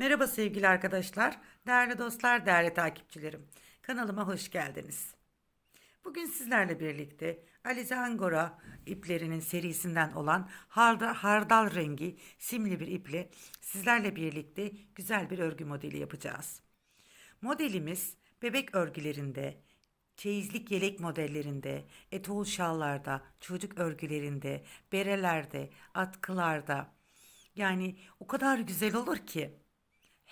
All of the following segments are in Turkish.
Merhaba sevgili arkadaşlar, değerli dostlar, değerli takipçilerim. Kanalıma hoş geldiniz. Bugün sizlerle birlikte Alize Angora iplerinin serisinden olan hardal, rengi simli bir iple sizlerle birlikte güzel bir örgü modeli yapacağız. Modelimiz bebek örgülerinde, çeyizlik yelek modellerinde, etol şallarda, çocuk örgülerinde, berelerde, atkılarda yani o kadar güzel olur ki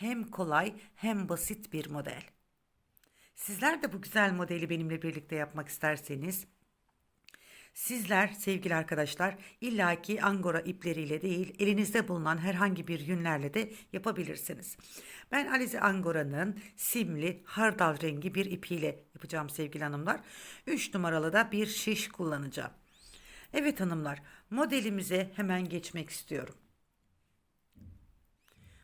hem kolay hem basit bir model. Sizler de bu güzel modeli benimle birlikte yapmak isterseniz Sizler sevgili arkadaşlar illaki angora ipleriyle değil elinizde bulunan herhangi bir yünlerle de yapabilirsiniz. Ben Alize Angora'nın simli hardal rengi bir ipiyle yapacağım sevgili hanımlar. 3 numaralı da bir şiş kullanacağım. Evet hanımlar modelimize hemen geçmek istiyorum.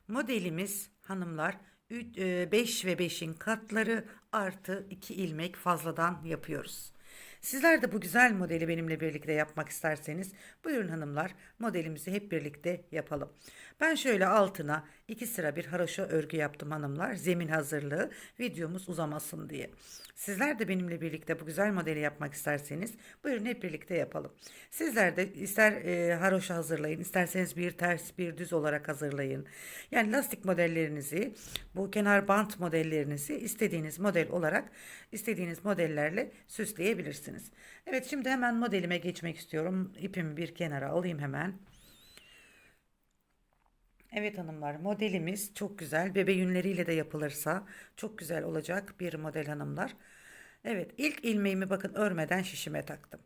Modelimiz hanımlar 5 ve 5'in katları artı 2 ilmek fazladan yapıyoruz. Sizler de bu güzel modeli benimle birlikte yapmak isterseniz buyurun hanımlar modelimizi hep birlikte yapalım. Ben şöyle altına iki sıra bir haroşa örgü yaptım hanımlar. Zemin hazırlığı videomuz uzamasın diye. Sizler de benimle birlikte bu güzel modeli yapmak isterseniz buyurun hep birlikte yapalım. Sizler de ister e, haroşa hazırlayın isterseniz bir ters bir düz olarak hazırlayın. Yani lastik modellerinizi bu kenar bant modellerinizi istediğiniz model olarak istediğiniz modellerle süsleyebilirsiniz. Evet şimdi hemen modelime geçmek istiyorum. İpimi bir kenara alayım hemen. Evet hanımlar modelimiz çok güzel. Bebe yünleriyle de yapılırsa çok güzel olacak bir model hanımlar. Evet ilk ilmeğimi bakın örmeden şişime taktım.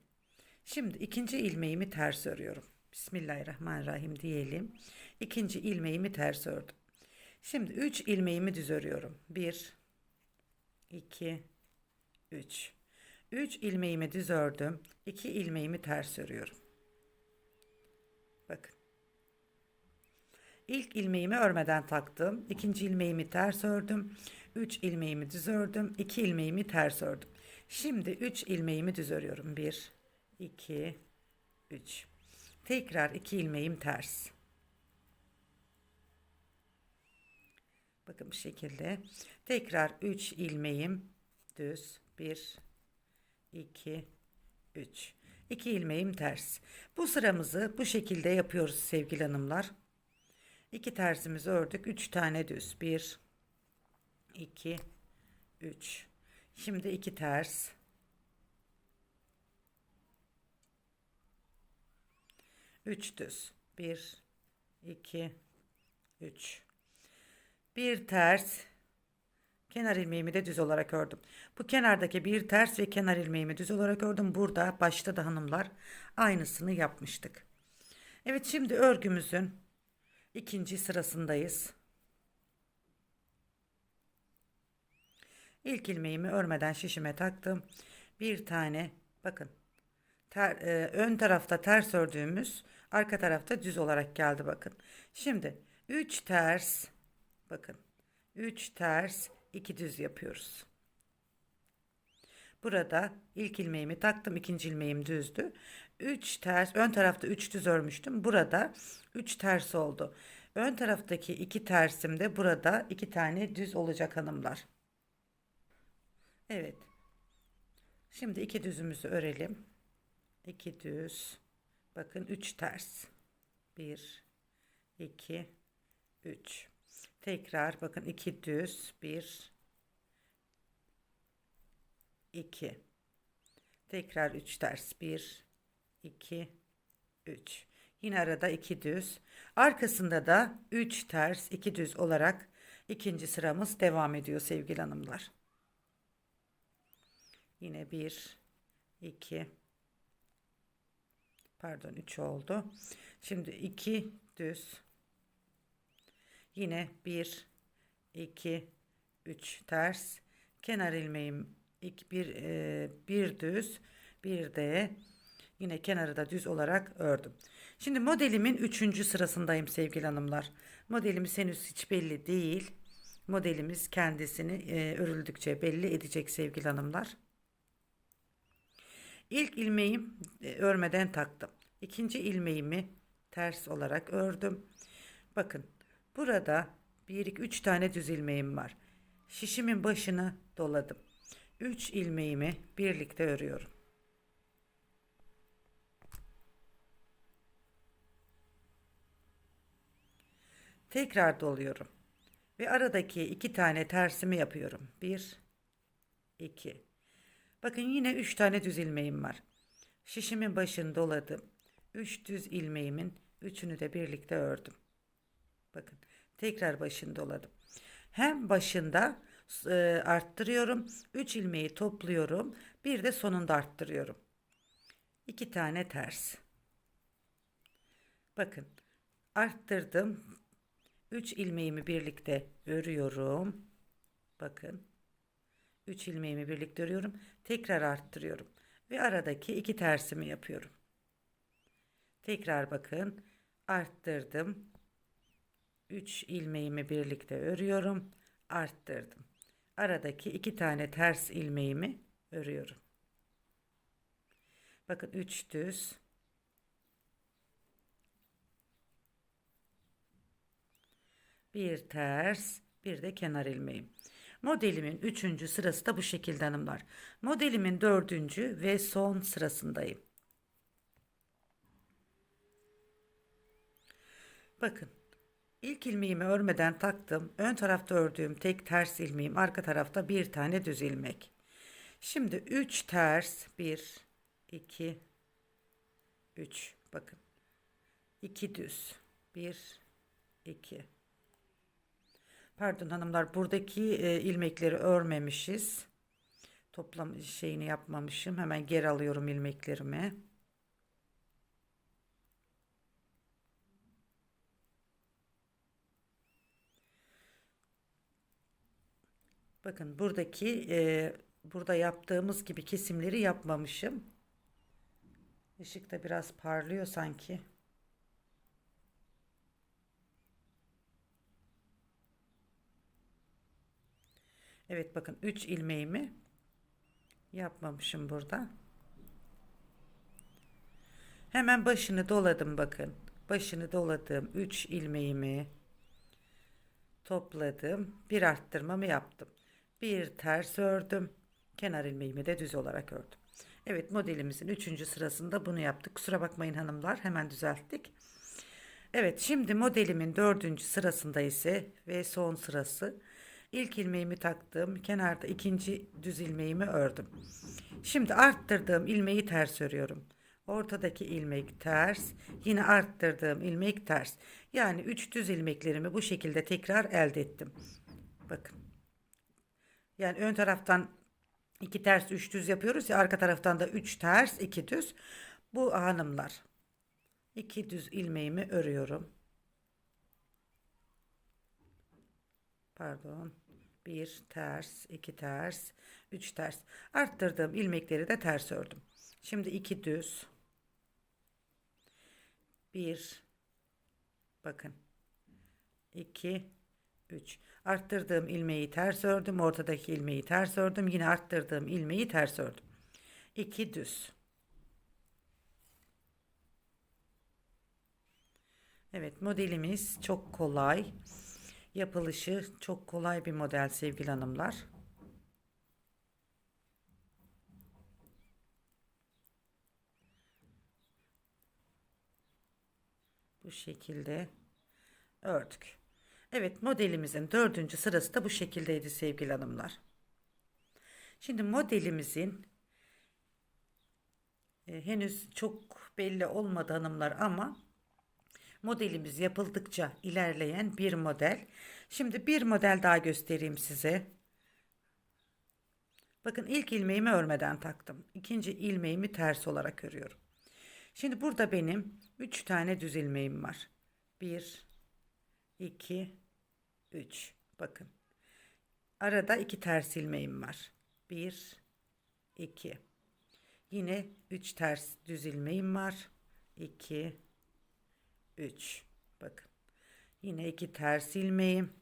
Şimdi ikinci ilmeğimi ters örüyorum. Bismillahirrahmanirrahim diyelim. İkinci ilmeğimi ters ördüm. Şimdi 3 ilmeğimi düz örüyorum. 1 2 3 3 ilmeğimi düz ördüm. 2 ilmeğimi ters örüyorum. Bakın. İlk ilmeğimi örmeden taktım. İkinci ilmeğimi ters ördüm. 3 ilmeğimi düz ördüm. 2 ilmeğimi ters ördüm. Şimdi 3 ilmeğimi düz örüyorum. 1 2 3 Tekrar 2 ilmeğim ters. Bakın bu şekilde. Tekrar 3 ilmeğim düz. 1 2 3 2 ilmeğim ters. Bu sıramızı bu şekilde yapıyoruz sevgili hanımlar. 2 tersimizi ördük. 3 tane düz. 1 2 3 Şimdi 2 ters. Üç düz. Bir, iki, üç. Bir ters. Kenar ilmeğimi de düz olarak ördüm. Bu kenardaki bir ters ve kenar ilmeğimi düz olarak ördüm. Burada başta da hanımlar aynısını yapmıştık. Evet şimdi örgümüzün ikinci sırasındayız. İlk ilmeğimi örmeden şişime taktım. Bir tane bakın ter, e, ön tarafta ters ördüğümüz arka tarafta düz olarak geldi bakın. Şimdi 3 ters bakın 3 ters 2 düz yapıyoruz. Burada ilk ilmeğimi taktım ikinci ilmeğim düzdü. 3 ters ön tarafta 3 düz örmüştüm. Burada 3 ters oldu. Ön taraftaki 2 tersim de burada 2 tane düz olacak hanımlar. Evet. Şimdi iki düzümüzü örelim. 2 düz. Bakın 3 ters. 1 2 3. Tekrar bakın 2 düz. 1 2. Tekrar 3 ters. 1 2 3. Yine arada 2 düz. Arkasında da 3 ters, 2 düz olarak ikinci sıramız devam ediyor sevgili hanımlar. Yine 1 2 pardon 3 oldu. Şimdi 2 düz. Yine 1 2 3 ters. Kenar ilmeğim 2 1 e, bir düz, bir de yine kenarı da düz olarak ördüm. Şimdi modelimin 3. sırasındayım sevgili hanımlar. Modelimiz henüz hiç belli değil. Modelimiz kendisini e, örüldükçe belli edecek sevgili hanımlar. İlk ilmeğim e, örmeden taktım. İkinci ilmeğimi ters olarak ördüm. Bakın burada 1 2 3 tane düz ilmeğim var. Şişimin başını doladım. 3 ilmeğimi birlikte örüyorum. Tekrar doluyorum. Ve aradaki iki tane tersimi yapıyorum. 1 2 Bakın yine 3 tane düz ilmeğim var. Şişimin başını doladım. 3 düz ilmeğimin üçünü de birlikte ördüm. Bakın tekrar başını doladım. Hem başında e, arttırıyorum. 3 ilmeği topluyorum. Bir de sonunda arttırıyorum. 2 tane ters. Bakın arttırdım. 3 ilmeğimi birlikte örüyorum. Bakın. 3 ilmeğimi birlikte örüyorum. Tekrar arttırıyorum. Ve aradaki iki tersimi yapıyorum. Tekrar bakın. Arttırdım. 3 ilmeğimi birlikte örüyorum. Arttırdım. Aradaki iki tane ters ilmeğimi örüyorum. Bakın 3 düz. Bir ters, bir de kenar ilmeğim. Modelimin üçüncü sırası da bu şekilde hanımlar. Modelimin dördüncü ve son sırasındayım. Bakın. ilk ilmeğimi örmeden taktım. Ön tarafta ördüğüm tek ters ilmeğim. Arka tarafta bir tane düz ilmek. Şimdi 3 ters. 1, 2, 3. Bakın. 2 düz. 1, 2. Pardon hanımlar buradaki e, ilmekleri örmemişiz. Toplam şeyini yapmamışım. Hemen geri alıyorum ilmeklerimi. Bakın buradaki e, burada yaptığımız gibi kesimleri yapmamışım. Işık da biraz parlıyor sanki. Evet bakın 3 ilmeğimi yapmamışım burada. Hemen başını doladım bakın. Başını doladım. 3 ilmeğimi topladım. Bir arttırmamı yaptım. Bir ters ördüm. Kenar ilmeğimi de düz olarak ördüm. Evet modelimizin 3. sırasında bunu yaptık. Kusura bakmayın hanımlar hemen düzelttik. Evet şimdi modelimin 4. sırasında ise ve son sırası İlk ilmeğimi taktım. Kenarda ikinci düz ilmeğimi ördüm. Şimdi arttırdığım ilmeği ters örüyorum. Ortadaki ilmek ters. Yine arttırdığım ilmek ters. Yani 3 düz ilmeklerimi bu şekilde tekrar elde ettim. Bakın. Yani ön taraftan 2 ters 3 düz yapıyoruz ya arka taraftan da 3 ters 2 düz. Bu hanımlar. 2 düz ilmeğimi örüyorum. Pardon. Bir ters iki ters üç ters. Arttırdığım ilmekleri de ters ördüm. Şimdi iki düz. Bir. Bakın. İki üç. Arttırdığım ilmeği ters ördüm. Ortadaki ilmeği ters ördüm. Yine arttırdığım ilmeği ters ördüm. İki düz. Evet modelimiz çok kolay. Yapılışı çok kolay bir model sevgili hanımlar. Bu şekilde ördük. Evet modelimizin dördüncü sırası da bu şekildeydi sevgili hanımlar. Şimdi modelimizin e, henüz çok belli olmadı hanımlar ama modelimiz yapıldıkça ilerleyen bir model. Şimdi bir model daha göstereyim size. Bakın ilk ilmeğimi örmeden taktım. İkinci ilmeğimi ters olarak örüyorum. Şimdi burada benim 3 tane düz ilmeğim var. 1 2 3 bakın. Arada 2 ters ilmeğim var. 1 2 Yine 3 ters düz ilmeğim var. 2 3 bakın. Yine iki ters ilmeğim.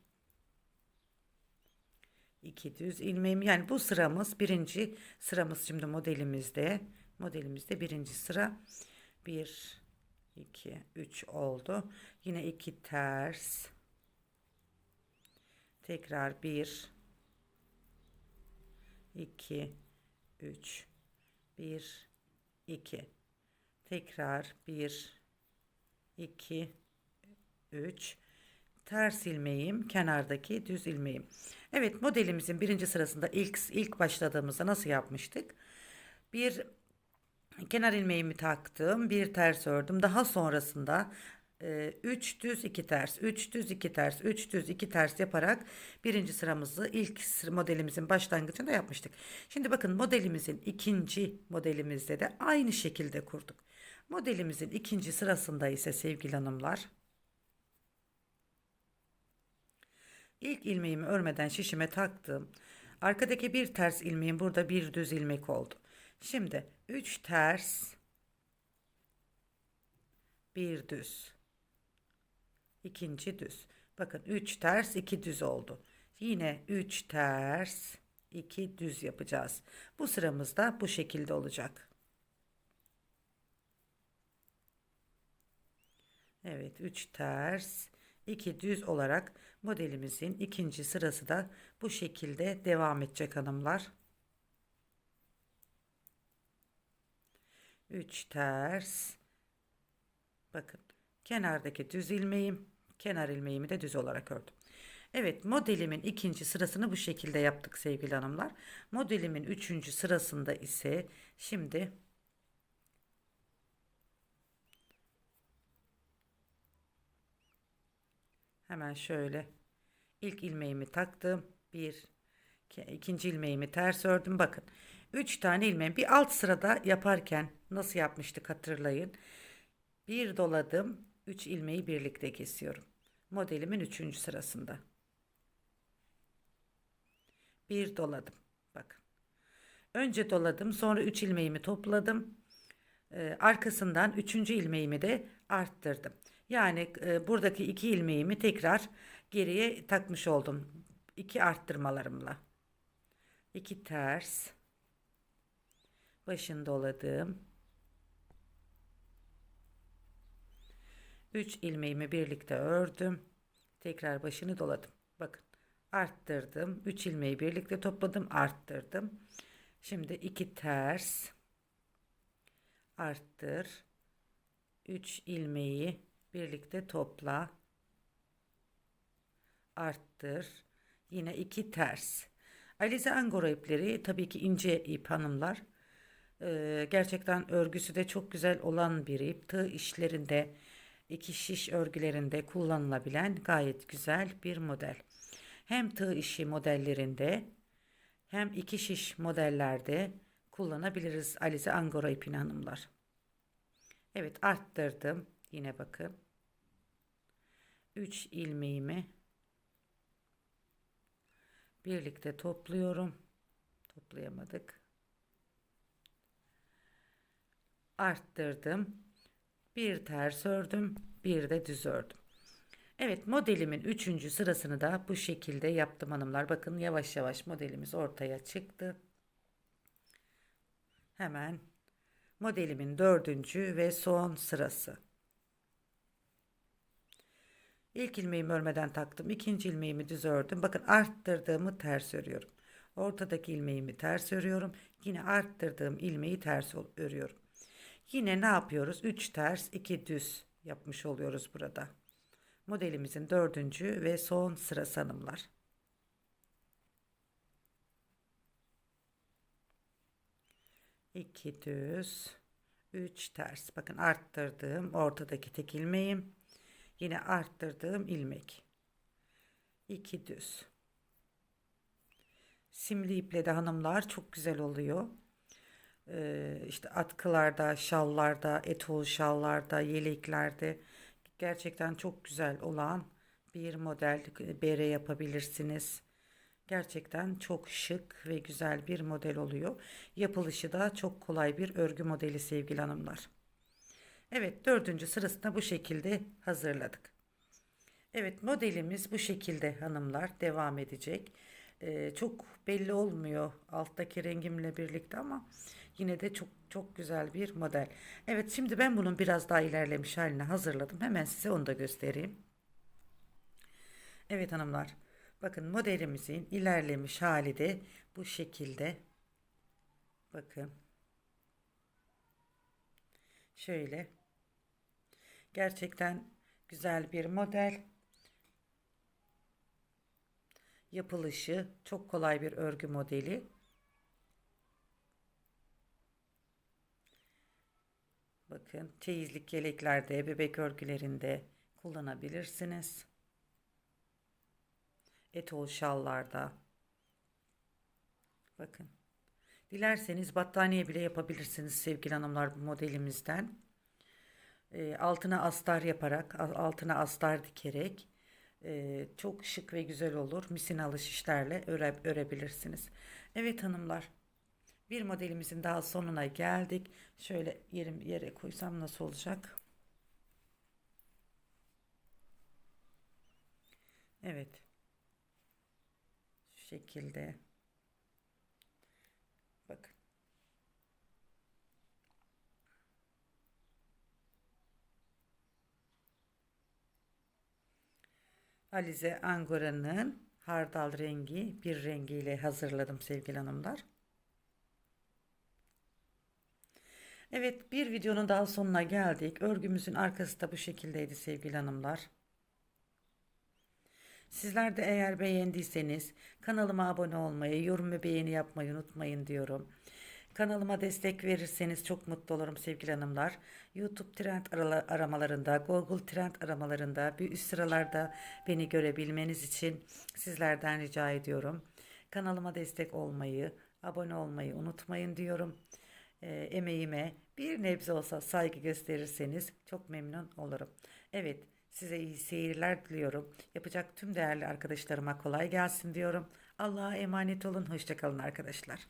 İki düz ilmeğim. Yani bu sıramız birinci sıramız şimdi modelimizde. Modelimizde birinci sıra. 1 2 3 oldu. Yine iki ters. Tekrar 1 2 3 1 2 Tekrar 1 2 3 ters ilmeğim kenardaki düz ilmeğim. Evet modelimizin birinci sırasında ilk ilk başladığımızda nasıl yapmıştık? Bir kenar ilmeğimi taktım, bir ters ördüm. Daha sonrasında 3 düz 2 ters, 3 düz 2 ters, 3 düz 2 ters yaparak birinci sıramızı ilk modelimizin başlangıcında yapmıştık. Şimdi bakın modelimizin ikinci modelimizde de aynı şekilde kurduk. Modelimizin ikinci sırasında ise sevgili hanımlar ilk ilmeğimi örmeden şişime taktım. Arkadaki bir ters ilmeğim burada bir düz ilmek oldu. Şimdi 3 ters bir düz ikinci düz bakın 3 ters 2 düz oldu yine 3 ters 2 düz yapacağız bu sıramızda bu şekilde olacak Evet 3 ters 2 düz olarak modelimizin ikinci sırası da bu şekilde devam edecek hanımlar. 3 ters bakın kenardaki düz ilmeğim kenar ilmeğimi de düz olarak ördüm. Evet modelimin ikinci sırasını bu şekilde yaptık sevgili hanımlar. Modelimin üçüncü sırasında ise şimdi hemen şöyle ilk ilmeğimi taktım. Bir ikinci ilmeğimi ters ördüm. Bakın 3 tane ilmeğim bir alt sırada yaparken nasıl yapmıştık hatırlayın. Bir doladım 3 ilmeği birlikte kesiyorum. Modelimin 3. sırasında. Bir doladım. Bakın. Önce doladım sonra 3 ilmeğimi topladım. Ee, arkasından 3. ilmeğimi de arttırdım. Yani e, buradaki 2 ilmeğimi tekrar geriye takmış oldum. 2 arttırmalarımla. 2 ters başını doladım. 3 ilmeğimi birlikte ördüm. Tekrar başını doladım. Bakın arttırdım. 3 ilmeği birlikte topladım, arttırdım. Şimdi 2 ters arttır. 3 ilmeği birlikte topla. Arttır. Yine 2 ters. Alize Angora ipleri tabii ki ince ip hanımlar. Ee, gerçekten örgüsü de çok güzel olan bir ip. Tığ işlerinde, iki şiş örgülerinde kullanılabilen gayet güzel bir model. Hem tığ işi modellerinde hem iki şiş modellerde kullanabiliriz Alize Angora ipini hanımlar. Evet arttırdım. Yine bakın. 3 ilmeğimi birlikte topluyorum. Toplayamadık. arttırdım. Bir ters ördüm, bir de düz ördüm. Evet modelimin üçüncü sırasını da bu şekilde yaptım hanımlar. Bakın yavaş yavaş modelimiz ortaya çıktı. Hemen modelimin dördüncü ve son sırası. İlk ilmeğimi örmeden taktım. ikinci ilmeğimi düz ördüm. Bakın arttırdığımı ters örüyorum. Ortadaki ilmeğimi ters örüyorum. Yine arttırdığım ilmeği ters örüyorum. Yine ne yapıyoruz? 3 ters 2 düz yapmış oluyoruz burada. Modelimizin dördüncü ve son sıra hanımlar. İki düz, üç ters. Bakın arttırdığım ortadaki tek ilmeğim. Yine arttırdığım ilmek. İki düz. Simli iple de hanımlar çok güzel oluyor e, işte atkılarda, şallarda, etol şallarda, yeleklerde gerçekten çok güzel olan bir model bere yapabilirsiniz. Gerçekten çok şık ve güzel bir model oluyor. Yapılışı da çok kolay bir örgü modeli sevgili hanımlar. Evet dördüncü sırasında bu şekilde hazırladık. Evet modelimiz bu şekilde hanımlar devam edecek. Ee, çok belli olmuyor alttaki rengimle birlikte ama Yine de çok çok güzel bir model. Evet şimdi ben bunun biraz daha ilerlemiş halini hazırladım. Hemen size onu da göstereyim. Evet hanımlar. Bakın modelimizin ilerlemiş hali de bu şekilde. Bakın. Şöyle. Gerçekten güzel bir model. Yapılışı çok kolay bir örgü modeli. Bakın çeyizlik yeleklerde, bebek örgülerinde kullanabilirsiniz. Etol şallarda. Bakın. Dilerseniz battaniye bile yapabilirsiniz sevgili hanımlar bu modelimizden. E, altına astar yaparak, altına astar dikerek e, çok şık ve güzel olur. Misinalı şişlerle öre, örebilirsiniz. Evet hanımlar. Bir modelimizin daha sonuna geldik. Şöyle yerim yere koysam nasıl olacak? Evet. Şu şekilde. Bakın. Alize Angora'nın hardal rengi bir rengiyle hazırladım sevgili hanımlar. Evet bir videonun daha sonuna geldik. Örgümüzün arkası da bu şekildeydi sevgili hanımlar. Sizler de eğer beğendiyseniz kanalıma abone olmayı, yorum ve beğeni yapmayı unutmayın diyorum. Kanalıma destek verirseniz çok mutlu olurum sevgili hanımlar. YouTube trend aramalarında, Google trend aramalarında bir üst sıralarda beni görebilmeniz için sizlerden rica ediyorum. Kanalıma destek olmayı, abone olmayı unutmayın diyorum. E, emeğime bir nebze olsa saygı gösterirseniz çok memnun olurum. Evet, size iyi seyirler diliyorum. Yapacak tüm değerli arkadaşlarıma kolay gelsin diyorum. Allah'a emanet olun. Hoşçakalın arkadaşlar.